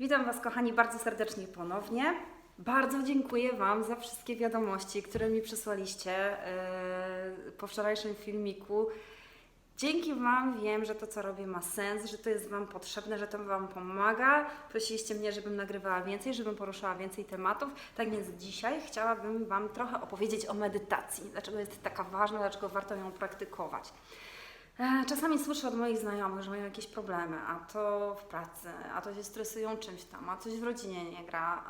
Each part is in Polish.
Witam Was, kochani, bardzo serdecznie ponownie. Bardzo dziękuję Wam za wszystkie wiadomości, które mi przysłaliście yy, po wczorajszym filmiku. Dzięki Wam wiem, że to, co robię, ma sens, że to jest Wam potrzebne, że to Wam pomaga. Prosiliście mnie, żebym nagrywała więcej, żebym poruszała więcej tematów. Tak więc dzisiaj chciałabym Wam trochę opowiedzieć o medytacji. Dlaczego jest taka ważna, dlaczego warto ją praktykować. E, Czasami słyszę od moich znajomych, że mają jakieś problemy, a to w pracy, a to się stresują czymś tam, a coś w rodzinie nie gra,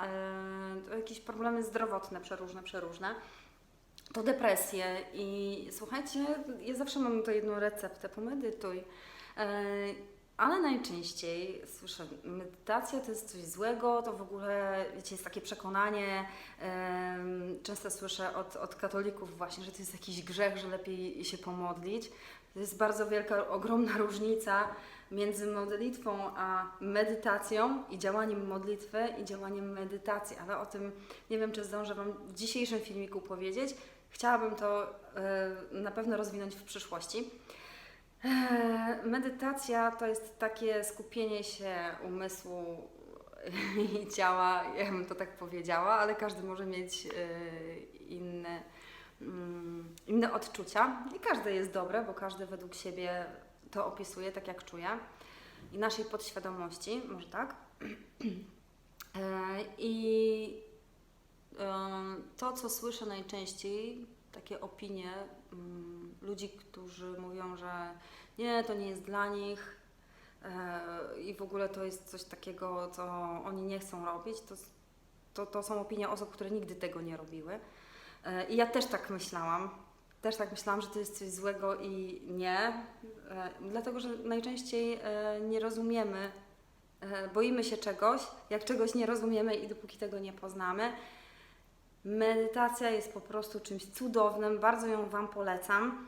to jakieś problemy zdrowotne, przeróżne, przeróżne. To depresje i słuchajcie, ja zawsze mam to jedną receptę, pomedytuj. E, Ale najczęściej słyszę, medytacja to jest coś złego, to w ogóle, wiecie, jest takie przekonanie, często słyszę od, od katolików właśnie, że to jest jakiś grzech, że lepiej się pomodlić. To jest bardzo wielka, ogromna różnica między modlitwą a medytacją i działaniem modlitwy i działaniem medytacji, ale o tym nie wiem, czy zdążę Wam w dzisiejszym filmiku powiedzieć. Chciałabym to e, na pewno rozwinąć w przyszłości. E, Medytacja to jest takie skupienie się umysłu i ciała, ja bym to tak powiedziała, ale każdy może mieć e, inne, inne odczucia i każde jest dobre, bo każdy według siebie to opisuje tak jak czuje i naszej podświadomości, może tak. E, I em, to, co słyszę najczęściej, takie opinie mm, ludzi, którzy mówią, że nie, to nie jest dla nich e, i w ogóle to jest coś takiego, co oni nie chcą robić, to, to, to są opinie osób, które nigdy tego nie robiły. E, I ja też tak myślałam. Też tak myślałam, że to jest coś złego i nie, e, dlatego że najczęściej e, nie rozumiemy, boimy się czegoś, jak czegoś nie rozumiemy i dopóki tego nie poznamy. Medytacja jest po prostu czymś cudownym, bardzo ją Wam polecam.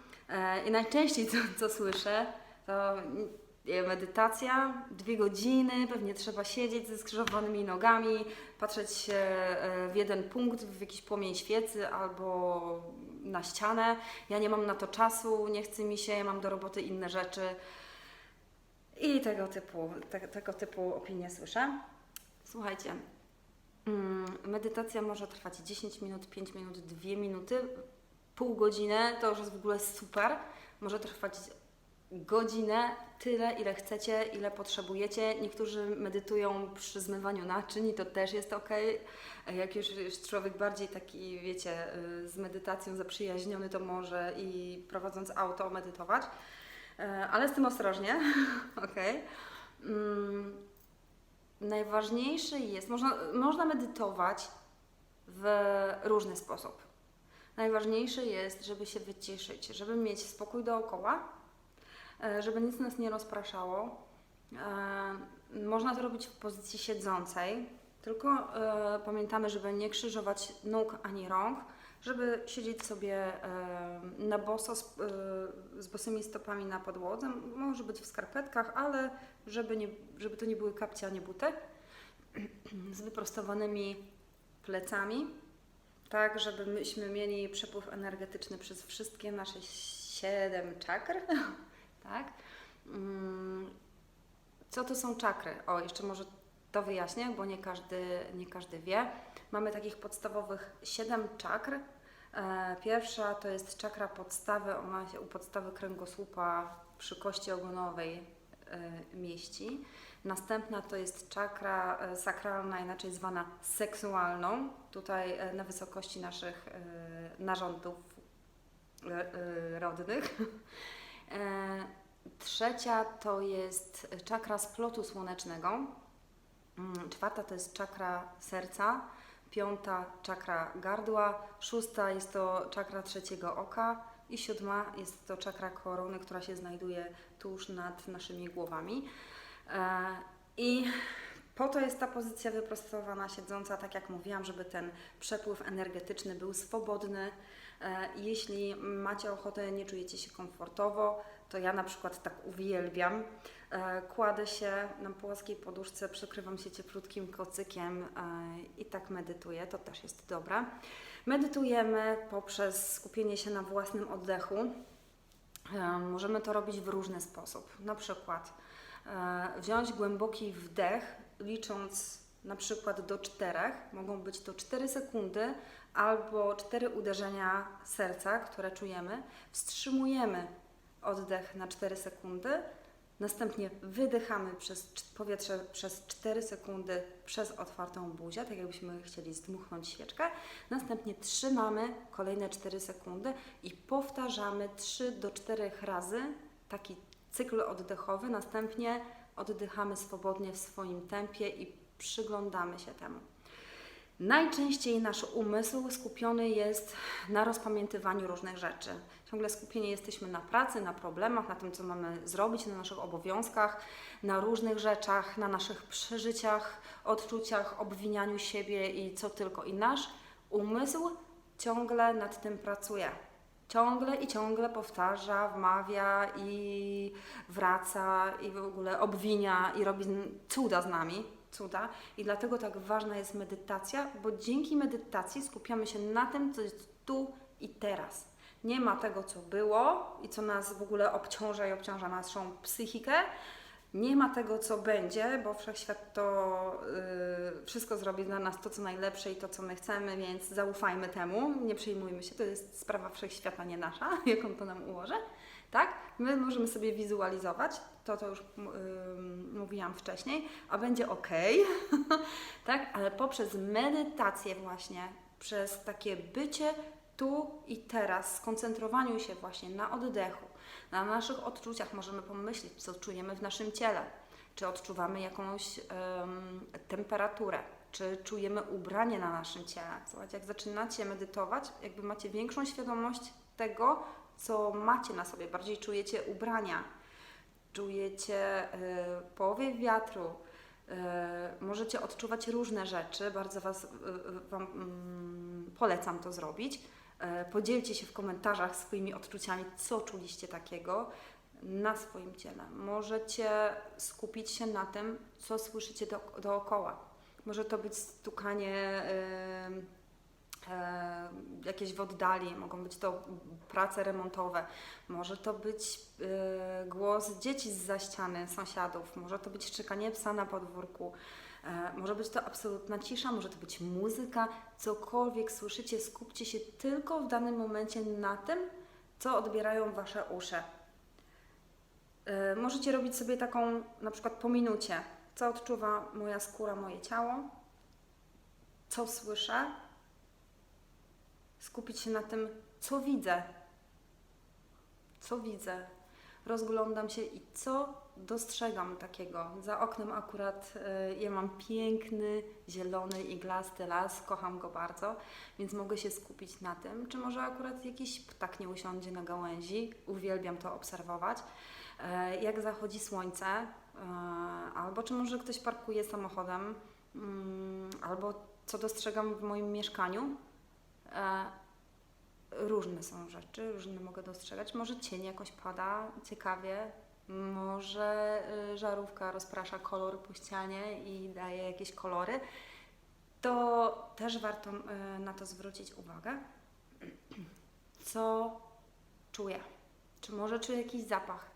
I najczęściej co, co słyszę, to medytacja, dwie godziny, pewnie trzeba siedzieć ze skrzyżowanymi nogami, patrzeć się e, w jeden punkt, w jakiś płomień świecy albo na ścianę. Ja nie mam na to czasu, nie chce mi się, ja mam do roboty inne rzeczy. I tego typu, te, tego typu opinie słyszę. Słuchajcie, Mm, Medytacja może trwać 10 minut, 5 minut, 2 minuty, pół godziny, to już jest w ogóle super. Może trwać godzinę, tyle ile chcecie, ile potrzebujecie. Niektórzy medytują przy zmywaniu naczyń i to też jest ok. Jak już jest człowiek bardziej taki, wiecie, y, z medytacją zaprzyjaźniony, to może i prowadząc auto medytować. E, Ale z tym ostrożnie, ok. Najważniejszy jest, można, można medytować w różny sposób. Najważniejsze jest, żeby się wyciszyć, żeby mieć spokój dookoła, żeby nic nas nie rozpraszało. E, Można to robić w pozycji siedzącej, tylko e, pamiętamy, żeby nie krzyżować nóg ani rąk, żeby siedzieć sobie e, na boso z, e, bosymi stopami na podłodze. Może być w skarpetkach, ale żeby, nie, żeby to nie były kapcie, a nie buty. Z wyprostowanymi plecami, tak, żeby myśmy mieli przepływ energetyczny przez wszystkie nasze siedem czakr, tak. Mm, Co to są czakry? O, jeszcze może to wyjaśnię, bo nie każdy, nie każdy wie. Mamy takich podstawowych siedem czakr. E, Pierwsza to jest czakra podstawy, ona się u podstawy kręgosłupa przy kości ogonowej e, mieści. Następna to jest czakra e, sakralna, inaczej zwana seksualną, tutaj na wysokości naszych narządów rodnych. Trzecia to jest czakra splotu słonecznego. Mm, Czwarta to jest czakra serca. Piąta czakra gardła. Szósta jest to czakra trzeciego oka. I siódma jest to czakra korony, która się znajduje tuż nad naszymi głowami. E, I po to jest ta pozycja wyprostowana, siedząca, tak jak mówiłam, żeby ten przepływ energetyczny był swobodny. E, Jeśli macie ochotę, nie czujecie się komfortowo, to ja na przykład tak uwielbiam. E, Kładę się na płaskiej poduszce, przykrywam się cieplutkim kocykiem e, i tak medytuję, to też jest dobre. Medytujemy poprzez skupienie się na własnym oddechu. Możemy to robić w różny sposób. Na przykład wziąć głęboki wdech licząc na przykład do czterech, mogą być to 4 sekundy albo 4 uderzenia serca, które czujemy. Wstrzymujemy oddech na 4 sekundy, następnie wydychamy przez powietrze przez 4 sekundy przez otwartą buzię, tak jakbyśmy chcieli zdmuchnąć świeczkę. Następnie trzymamy kolejne 4 sekundy i powtarzamy 3 do 4 razy taki cykl oddechowy. Następnie oddychamy swobodnie w swoim tempie i przyglądamy się temu. Najczęściej nasz umysł skupiony jest na rozpamiętywaniu różnych rzeczy. Ciągle skupieni jesteśmy na pracy, na problemach, na tym, co mamy zrobić, na naszych obowiązkach, na różnych rzeczach, na naszych przeżyciach, odczuciach, obwinianiu siebie i co tylko. I nasz umysł ciągle nad tym pracuje. Ciągle i ciągle powtarza, wmawia i wraca i w ogóle obwinia i robi cuda z nami, cuda. I dlatego tak ważna jest medytacja, bo dzięki medytacji skupiamy się na tym, co jest tu i teraz. Nie ma tego, co było i co nas w ogóle obciąża i obciąża naszą psychikę. Nie ma tego, co będzie, bo wszechświat to yy, wszystko zrobi dla nas to, co najlepsze i to, co my chcemy, więc zaufajmy temu, nie przejmujmy się, to jest sprawa wszechświata, nie nasza, jak on to nam ułoży. Tak? My możemy sobie wizualizować, to to już yy, mówiłam wcześniej, a będzie ok, tak? Ale poprzez medytację właśnie, przez takie bycie tu i teraz, skoncentrowaniu się właśnie na oddechu, na naszych odczuciach możemy pomyśleć, co czujemy w naszym ciele. Czy odczuwamy jakąś em, temperaturę, czy czujemy ubranie na naszym ciele. Słuchajcie, jak zaczynacie medytować, jakby macie większą świadomość tego, co macie na sobie, bardziej czujecie ubrania, czujecie y, powiew wiatru, y, możecie odczuwać różne rzeczy. Bardzo Was y, Wam mm, polecam to zrobić. Podzielcie się w komentarzach swoimi odczuciami, co czuliście takiego na swoim ciele. Możecie skupić się na tym, co słyszycie do, dookoła. Może to być stukanie jakieś w oddali, mogą być to prace remontowe, może to być e, głos dzieci z za ściany sąsiadów, może to być szczekanie psa na podwórku. E, Może być to absolutna cisza, może to być muzyka, cokolwiek słyszycie, skupcie się tylko w danym momencie na tym, co odbierają Wasze uszy. E, Możecie robić sobie taką na przykład po minucie, co odczuwa moja skóra, moje ciało, co słyszę, skupić się na tym, co widzę, co widzę, rozglądam się i co dostrzegam takiego. Za oknem akurat y, ja mam piękny, zielony, iglasty las, kocham go bardzo, więc mogę się skupić na tym, czy może akurat jakiś ptak nie usiądzie na gałęzi, uwielbiam to obserwować, e, jak zachodzi słońce, e, albo czy może ktoś parkuje samochodem, mm, albo co dostrzegam w moim mieszkaniu. Różne są rzeczy, różne mogę dostrzegać. Może cień jakoś pada, ciekawie. Może y, żarówka rozprasza kolor po ścianie i daje jakieś kolory. To też warto y, na to zwrócić uwagę. Co czuję? Czy może czuję jakiś zapach?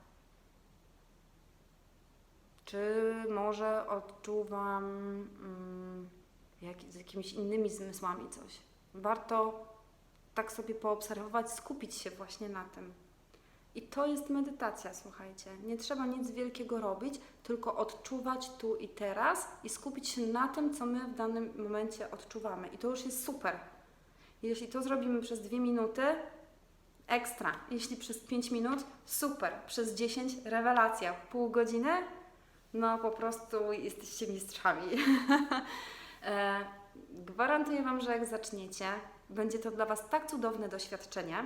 Czy może odczuwam mm, jak, z jakimiś innymi zmysłami coś? Warto tak sobie poobserwować, skupić się właśnie na tym. I to jest medytacja, słuchajcie. Nie trzeba nic wielkiego robić, tylko odczuwać tu i teraz i skupić się na tym, co my w danym momencie odczuwamy. I to już jest super. Jeśli to zrobimy przez dwie minuty, ekstra. Jeśli przez 5 minut, super. Przez 10, rewelacja. Pół godziny, no po prostu jesteście mistrzami. Gwarantuję Wam, że jak zaczniecie, będzie to dla Was tak cudowne doświadczenie,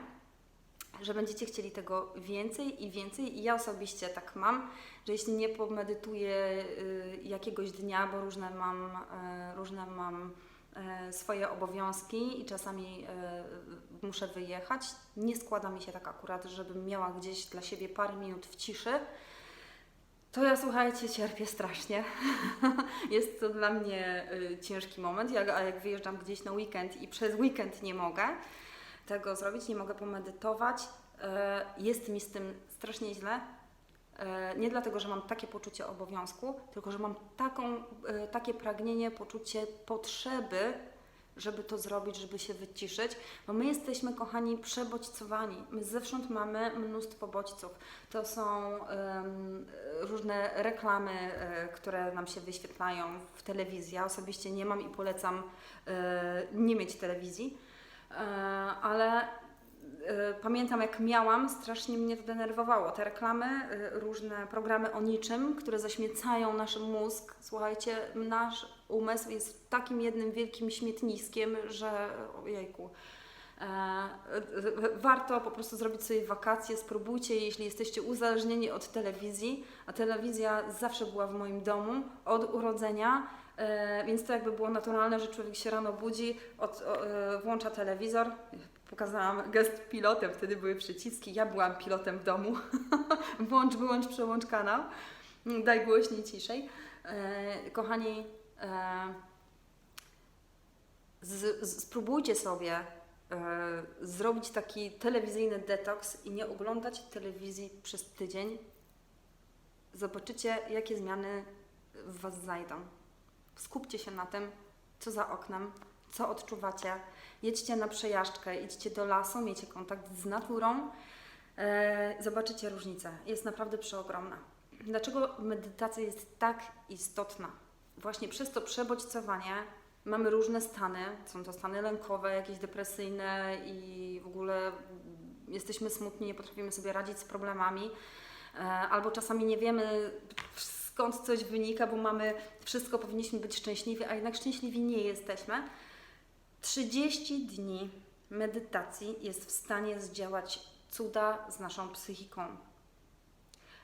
że będziecie chcieli tego więcej i więcej. I ja osobiście tak mam, że jeśli nie pomedytuję y, jakiegoś dnia, bo różne mam, y, różne mam y, swoje obowiązki i czasami muszę wyjechać, nie składa mi się tak akurat, żebym miała gdzieś dla siebie parę minut w ciszy, to ja słuchajcie, cierpię strasznie. Jest to dla mnie y, ciężki moment, jak, a jak wyjeżdżam gdzieś na weekend i przez weekend nie mogę tego zrobić, nie mogę pomedytować, y, jest mi z tym strasznie źle. e, nie dlatego, że mam takie poczucie obowiązku, tylko że mam taką, takie pragnienie, poczucie potrzeby, żeby to zrobić, żeby się wyciszyć, bo my jesteśmy, kochani, przebodźcowani. My zewsząd mamy mnóstwo bodźców. To są em, różne reklamy, e, które nam się wyświetlają w telewizji. Ja osobiście nie mam i polecam e, nie mieć telewizji, e, ale pamiętam jak miałam, strasznie mnie to denerwowało. Te reklamy, e, różne programy o niczym, które zaśmiecają nasz mózg. Słuchajcie, nasz umysł jest takim jednym wielkim śmietniskiem, że ojejku. E, Warto po prostu zrobić sobie wakacje, spróbujcie, jeśli jesteście uzależnieni od telewizji, a telewizja zawsze była w moim domu od urodzenia, e, więc to jakby było naturalne, że człowiek się rano budzi, od, e, włącza telewizor. Pokazałam gest pilotem, wtedy były przyciski, ja byłam pilotem w domu. Włącz, wyłącz, przełącz kanał, daj głośniej, ciszej. E, Kochani, e, z, z, spróbujcie sobie e, zrobić taki telewizyjny detoks i nie oglądać telewizji przez tydzień. Zobaczycie, jakie zmiany w Was zajdą. Skupcie się na tym, co za oknem, co odczuwacie. Jedźcie na przejażdżkę, idźcie do lasu, miejcie kontakt z naturą. E, zobaczycie różnicę. Jest naprawdę przeogromna. Dlaczego medytacja jest tak istotna? Właśnie przez to przebodźcowanie mamy różne stany. Są to stany lękowe, jakieś depresyjne i w ogóle jesteśmy smutni, nie potrafimy sobie radzić z problemami. E, Albo czasami nie wiemy skąd coś wynika, bo mamy wszystko, powinniśmy być szczęśliwi, a jednak szczęśliwi nie jesteśmy. 30 dni medytacji jest w stanie zdziałać cuda z naszą psychiką.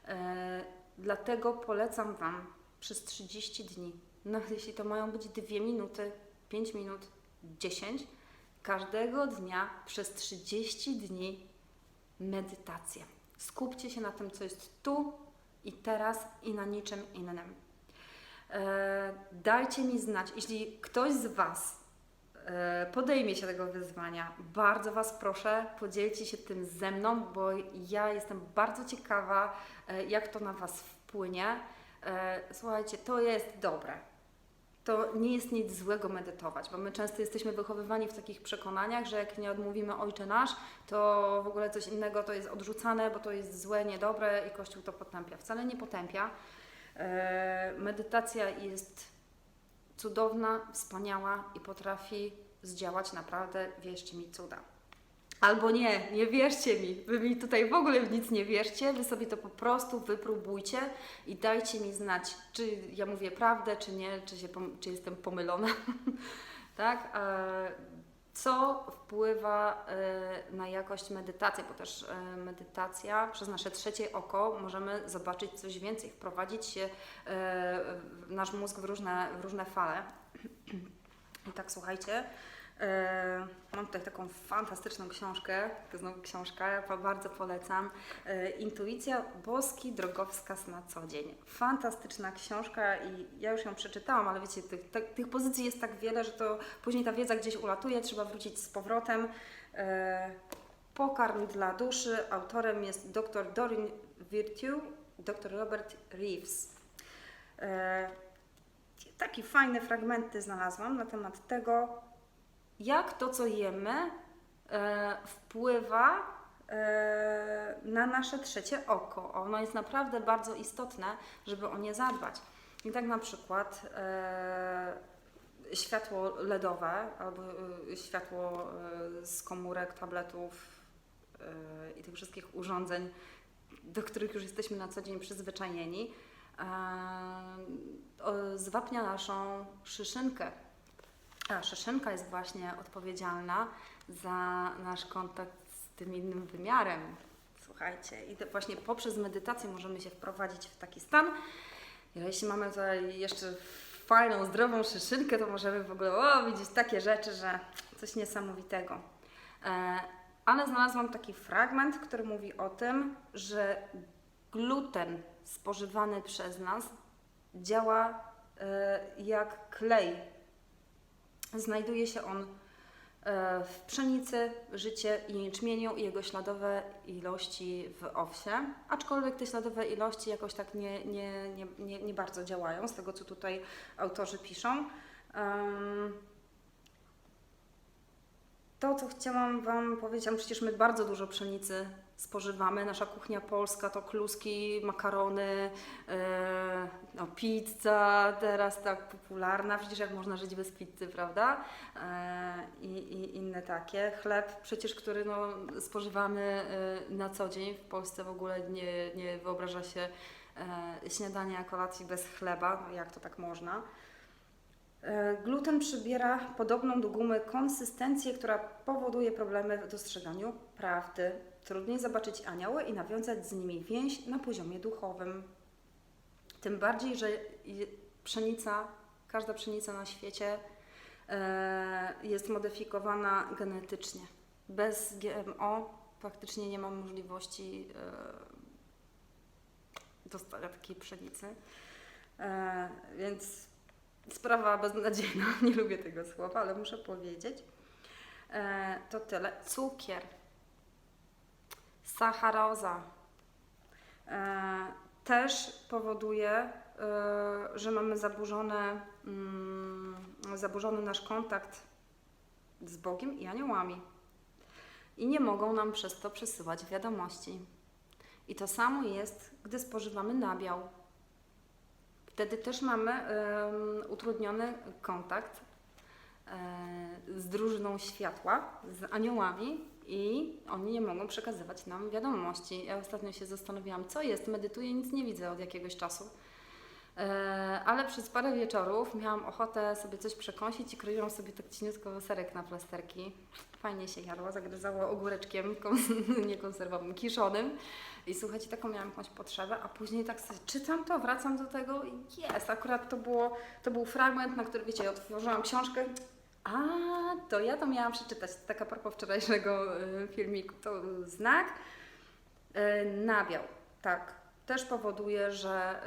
E, dlatego polecam Wam przez 30 dni, no jeśli to mają być 2 minuty, 5 minut, 10, każdego dnia przez 30 dni medytację. Skupcie się na tym, co jest tu i teraz i na niczym innym. E, dajcie mi znać, jeśli ktoś z Was podejmie się tego wyzwania, bardzo Was proszę, podzielcie się tym ze mną, bo ja jestem bardzo ciekawa, e, jak to na Was wpłynie. E, Słuchajcie, to jest dobre. To nie jest nic złego medytować, bo my często jesteśmy wychowywani w takich przekonaniach, że jak nie odmówimy Ojcze Nasz, to w ogóle coś innego to jest odrzucane, bo to jest złe, niedobre i Kościół to potępia. Wcale nie potępia. E, Medytacja jest cudowna, wspaniała i potrafi zdziałać naprawdę, wierzcie mi, cuda. Albo nie, nie wierzcie mi. Wy mi tutaj w ogóle w nic nie wierzcie, wy sobie to po prostu wypróbujcie i dajcie mi znać, czy ja mówię prawdę, czy nie, czy, się, czy jestem pomylona. tak? Co wpływa e, na jakość medytacji, bo też e, medytacja przez nasze trzecie oko możemy zobaczyć coś więcej, wprowadzić się w nasz mózg w różne, w różne fale. I tak słuchajcie, mam tutaj taką fantastyczną książkę, to znowu książka, ja bardzo polecam. E, Intuicja, boski drogowskaz na co dzień. Fantastyczna książka i ja już ją przeczytałam, ale wiecie, tych, tych, tych pozycji jest tak wiele, że to później ta wiedza gdzieś ulatuje, trzeba wrócić z powrotem. E, Pokarm dla duszy, autorem jest dr Dorin Virtue, dr Robert Reeves. E, takie fajne fragmenty znalazłam na temat tego, jak to, co jemy, e, wpływa e, na nasze trzecie oko. Ono jest naprawdę bardzo istotne, żeby o nie zadbać. I tak na przykład e, światło LEDowe albo e, światło e, z komórek, tabletów e, i tych wszystkich urządzeń, do których już jesteśmy na co dzień przyzwyczajeni, e, zwapnia naszą szyszynkę. A szyszynka jest właśnie odpowiedzialna za nasz kontakt z tym innym wymiarem. Słuchajcie, i właśnie poprzez medytację możemy się wprowadzić w taki stan. Jeśli mamy tutaj jeszcze fajną, zdrową szyszynkę, to możemy w ogóle o, widzieć takie rzeczy, że coś niesamowitego. E, ale znalazłam taki fragment, który mówi o tym, że gluten spożywany przez nas działa e, jak klej. Znajduje się on e, w pszenicy, życie i jęczmieniu i jego śladowe ilości w owsie. Aczkolwiek te śladowe ilości jakoś tak nie, nie, nie, nie, nie bardzo działają, z tego co tutaj autorzy piszą. To, co chciałam Wam powiedzieć, a przecież my bardzo dużo pszenicy spożywamy. Nasza kuchnia polska to kluski, makarony, e, no, pizza teraz tak popularna. Przecież jak można żyć bez pizzy, prawda? E, i, inne takie. Chleb przecież, który no, spożywamy e, na co dzień. W Polsce w ogóle nie, nie wyobraża się e, śniadania, kolacji bez chleba. No, jak to tak można? Gluten przybiera podobną do gumy konsystencję, która powoduje problemy w dostrzeganiu prawdy. Trudniej zobaczyć anioły i nawiązać z nimi więź na poziomie duchowym. Tym bardziej, że pszenica, każda pszenica na świecie e, jest modyfikowana genetycznie. Bez GMO praktycznie nie ma możliwości e, dostania takiej pszenicy. E, więc sprawa beznadziejna, nie lubię tego słowa, ale muszę powiedzieć. To tyle. Cukier, sacharoza e, też powoduje, e, że mamy zaburzone, mm, zaburzony nasz kontakt z Bogiem i aniołami. I nie mogą nam przez to przesyłać wiadomości. I to samo jest, gdy spożywamy nabiał. Wtedy też mamy utrudniony kontakt e, z drużyną światła, z aniołami i oni nie mogą przekazywać nam wiadomości. Ja ostatnio się zastanawiałam, co jest, medytuję, nic nie widzę od jakiegoś czasu. E, ale przez parę wieczorów miałam ochotę sobie coś przekąsić i kroiłam sobie tak cieniutko serek na plasterki. Fajnie się jadło, zagryzało ogóreczkiem, kon- nie konserwowym, kiszonym. I słuchajcie, taką miałam jakąś potrzebę, a później tak sobie czytam to, wracam do tego i jest, akurat to, było, to był fragment, na który, wiecie, otworzyłam książkę, a to ja to miałam przeczytać, tak a propos wczorajszego y, filmiku, to znak. Y, Nabiał, tak, też powoduje, że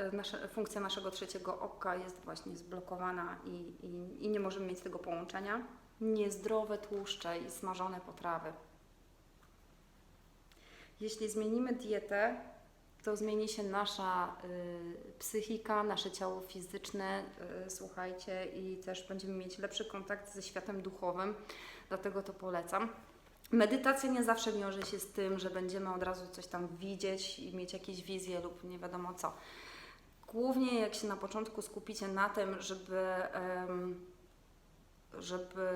y, funkcja naszego trzeciego oka jest właśnie zblokowana i, i, i nie możemy mieć tego połączenia. Niezdrowe tłuszcze i smażone potrawy. Jeśli zmienimy dietę, to zmieni się nasza y, psychika, nasze ciało fizyczne, y, słuchajcie, i też będziemy mieć lepszy kontakt ze światem duchowym, dlatego to polecam. Medytacja nie zawsze wiąże się z tym, że będziemy od razu coś tam widzieć i mieć jakieś wizje lub nie wiadomo co. Głównie jak się na początku skupicie na tym, żeby, żeby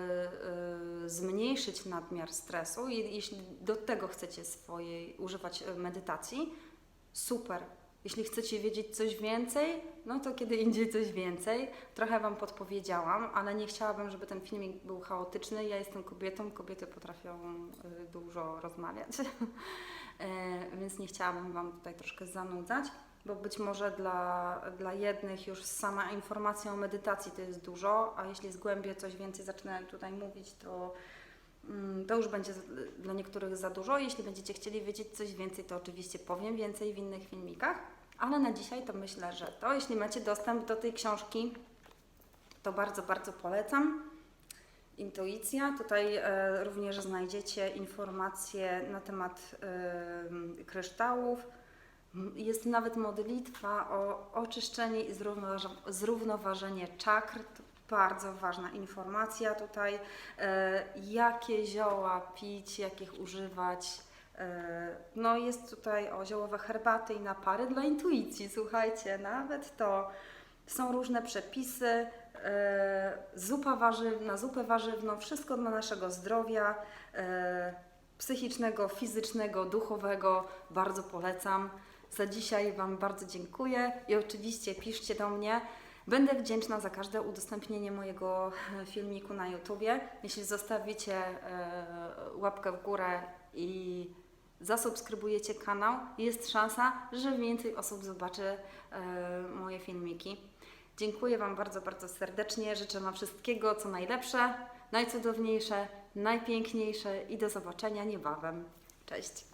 y, zmniejszyć nadmiar stresu i jeśli do tego chcecie swojej używać y, medytacji, super. Jeśli chcecie wiedzieć coś więcej, no to kiedy indziej coś więcej. Trochę Wam podpowiedziałam, ale nie chciałabym, żeby ten filmik był chaotyczny. Ja jestem kobietą, kobiety potrafią y, dużo rozmawiać, E, więc nie chciałabym Wam tutaj troszkę zanudzać, bo być może dla, dla jednych już sama informacja o medytacji to jest dużo, a jeśli zgłębię coś więcej, zacznę tutaj mówić, to To już będzie dla niektórych za dużo. Jeśli będziecie chcieli wiedzieć coś więcej, to oczywiście powiem więcej w innych filmikach. Ale na dzisiaj to myślę, że to. Jeśli macie dostęp do tej książki, to bardzo, bardzo polecam. Intuicja. Tutaj e, również znajdziecie informacje na temat e, kryształów. Jest nawet modlitwa o oczyszczenie i zrównoważ- zrównoważenie czakr. Bardzo ważna informacja tutaj. E, jakie zioła pić, jakich używać. E, No jest tutaj o ziołowe herbaty i napary dla intuicji. Słuchajcie, nawet to są różne przepisy. E, Zupa warzywna, zupę warzywną, wszystko dla naszego zdrowia psychicznego, fizycznego, duchowego. Bardzo polecam. Za dzisiaj Wam bardzo dziękuję i oczywiście piszcie do mnie. Będę wdzięczna za każde udostępnienie mojego e, filmiku na YouTubie. Jeśli zostawicie e, łapkę w górę i zasubskrybujecie kanał, jest szansa, że więcej osób zobaczy e, moje filmiki. Dziękuję Wam bardzo, bardzo serdecznie. Życzę Wam wszystkiego, co najlepsze, najcudowniejsze, najpiękniejsze i do zobaczenia niebawem. Cześć!